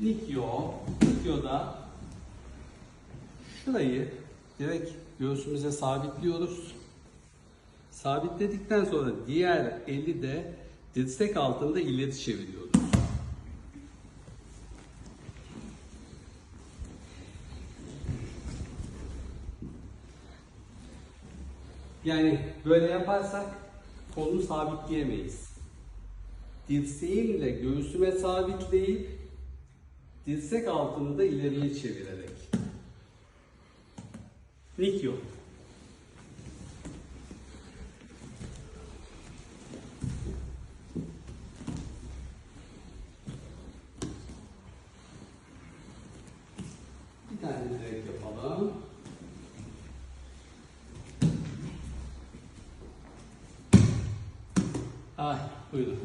Nikyo. Nikyo'da şurayı direkt göğsümüze sabitliyoruz. Sabitledikten sonra diğer eli de dirsek altında ileri çeviriyoruz. Yani böyle yaparsak kolunu sabitleyemeyiz. Dirseğimle göğsüme sabitleyip dirsek altını da ileriye çevirerek. Nikyo. Bir tane direkt yapalım. Ay, buyurun.